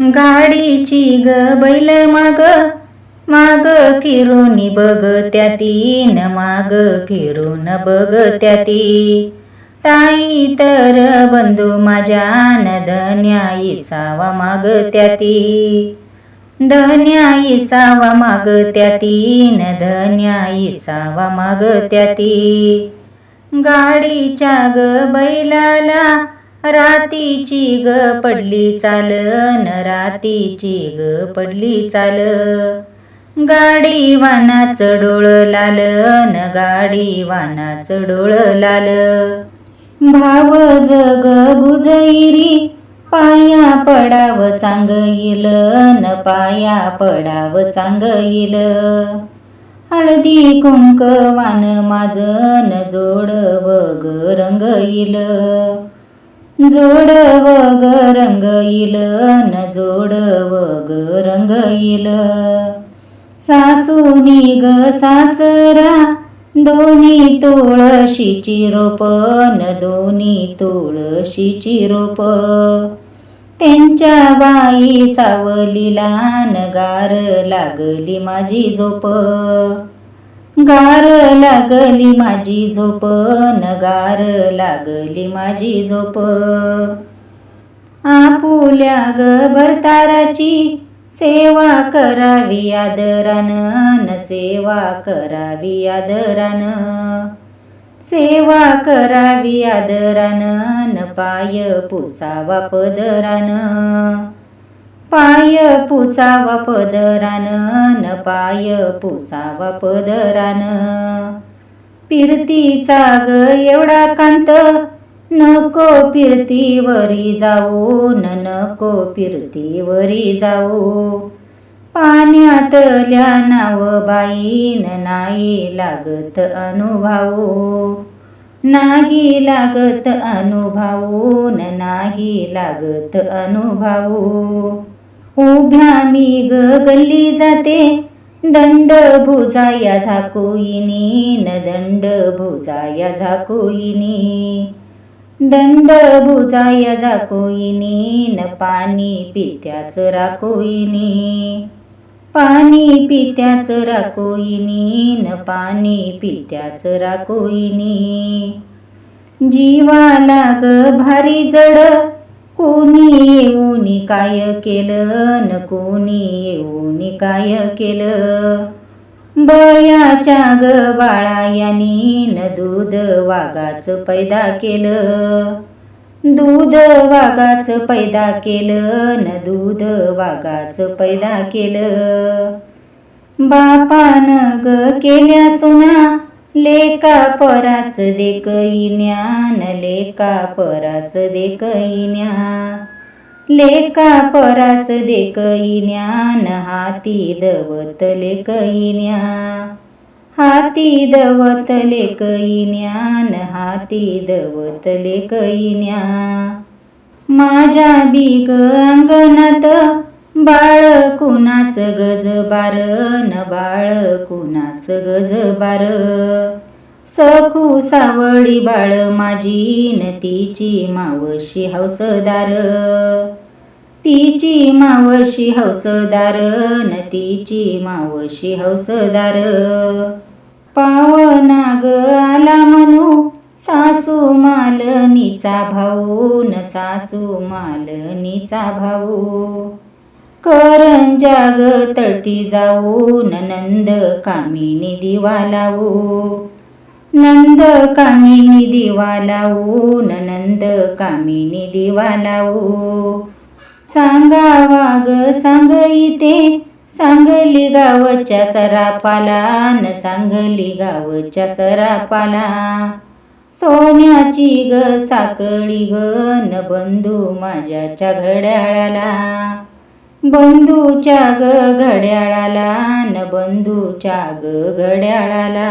गाडीची ग बैल माग माग फिरून बघ त्यातीन माग फिरून बघ त्याती ताई तर बंधू माझ्या न धन्या इसावा माग त्याती धन्याई सावा माग त्याती न धन्या इसावा माग त्याती गाडीच्या ग बैलाला रातीची ग पडली चाल न रातीची ग पडली चाल. गाडी वानाचं डोळ लाल न गाडी वानाचं डोळ लाल. भाव जग बुजैरी पाया पडाव चांग येईल न पाया पडाव चांग येईल हळदी कुंकवान माझं न जोड वग रंग येईल जोड ग रंग येईल न जोडव ग रंग येईल सासूनी ग सासरा दोन्ही तुळशीची रोप न दोन्ही तुळशीची रोप. त्यांच्या बाई सावलीला गार लागली माझी झोप. गार लागली माझी झोप नगार लागली माझी झोप. आपुल्या ग भरताराची सेवा करावी आदरानं न सेवा करावी आदरानं. सेवा करावी आदरानं न पाय पुसावा पदरानं. पाय पुसावा पदरान न पाय पुसावा पदरान. पिरतीचा ग एवढा कांत नको पिरतीवरी जाऊ न नको पिरतीवरी जाऊ. पाण्यातल्या नाव बाईन नाही लागत अनुभवू. नाही लागत अनुभवून नाही लागत अनुभवू. उभ्या मी ग गल्ली जाते. दंड भुजाया झाकोईनी न दंड भुजाया झाकोईनी. दंड भुजाया झाकोईनी न पाणी पित्याच राकोईनी. पाणी पित्याच राकोईनी न पाणी पित्याच राकोईनी. जीवा लाग भारी जड कोणी येऊन काय केलं? न कोणी येऊन काय केलं? बयाच्या ग बाळा यानी न दूध वाघाच पैदा केलं. दूध वाघाच पैदा केलं न दूध वाघाच पैदा केलं. बापान ग केल्या सुना लेका परास देखईन्या न लेका परास देखईन्या लेका परास देखईन्या न हाती दवत लेकईन्या हाती दवत लेकईन्या न हाती दवत लेकईन्या माझ्या बिग अंगणात बाळ कुणाच गज बार? न बाळ कुणाच गज बार? सखू सावळी बाळ माझी न तिची मावशी हौसदार. तिची मावशी हौसदार न तिची मावशी हौसदार. पाव नाग आला म्हणू सासू मालनीचा भाऊ न सासू मालनीचा भाऊ. करंजा ग तळती जाऊ नंद कामिनी दिवा लावू नंद कामिनी दिवा लावू न नंद कामिनी दिवा लावू सांगावा ग सांग इथे सांगली गावच्या सरापाला न सांगली गावच्या सरापाला सोन्याची ग साकळी ग न बंधू माझ्याच्या घड्याळाला. बंधूच्या ग घड्याळाला न बंधूच्या ग घड्याळाला.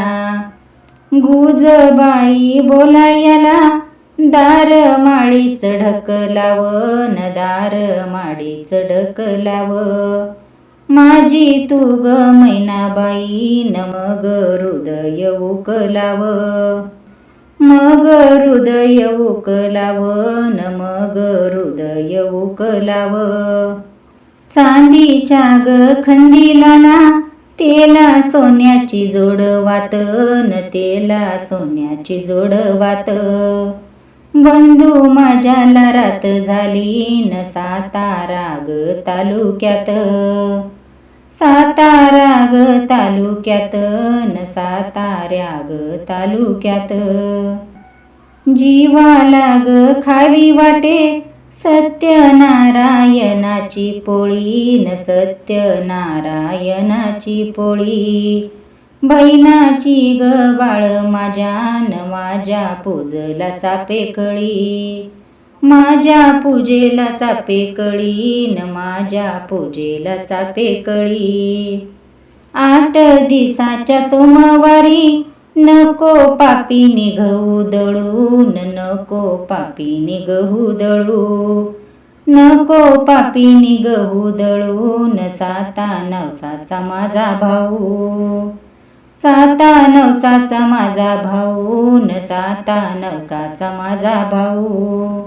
गुजबाई बोलायला दार माळीच ढकलाव न दार माळीच ढकलाव. माझी तू ग मैनाबाई न मग हृदय उकलाव. मग हृदय उकलाव न मग हृदय उकलाव. चांदीच्या ग खंदीलाला तेला सोन्याची जोडवात न तेला सोन्याची जोडवात बंधू माझ्या लरात झाली न सातारा ग तालुक्यात. सातारा ग तालुक्यात न साताऱ्या ग तालुक्यात. जीवाला ग खावी वाटे सत्यनारायणाची पोळी न सत्यनारायणाची पोळी. बहिणाची ग बाळ माझ्या न माझ्या पूजला चापे कळी माझ्या पूजेला चापे कळी न माझ्या पूजेला चापे कळी आठ दिसाच्या सोमवारी नको पापीने गहू दळून नको पापीने गहू दळू. नको पापीने गहू दळून साता नवसाचा माझा भाऊ. साता नवसाचा माझा भाऊ न साता नवसाचा माझा भाऊ.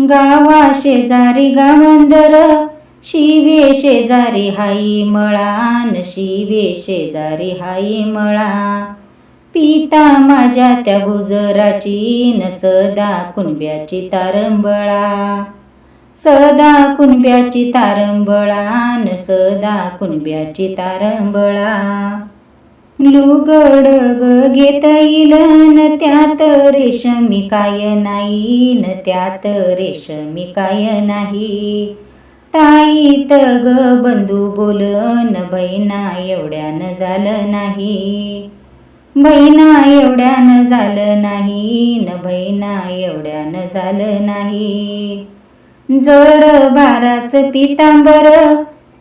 गावा शेजारी गावंदर शिवे शेजारी हाई मळा न शिवे शेजारी हाई मळा. पिता माझ्या त्या गुजराची न सदा कुणब्याची तारंबळा. सदा कुणब्याची तारंबळा न सदा कुणब्याची तारंबळा. लुगड ग घेता येईल न त्यात रेशमी काय नाही न त्यात रेशमी काय नाही. ताई ग बंधू बोलन बैना एवढ्यानं झालं नाही. बहिणा एवढ्यानं झालं नाही न बहिणा एवढ्यानं झालं नाही. जड बाराच पितांबर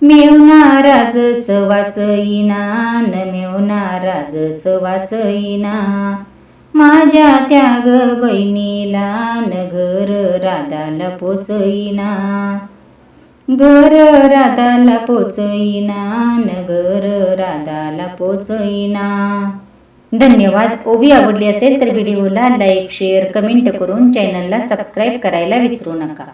मेवणाराज सवाच इना न मेवणाराज सवाच इना. माझ्या त्याग बहिणीला न घर राधाला पोचईना घर राधाला पोचईना न घर राधाला पोचईना धन्यवाद. ओवी आवडली असेल तर व्हिडिओला लाईक शेअर कमेंट करून चॅनलला सबस्क्राईब करायला विसरू नका.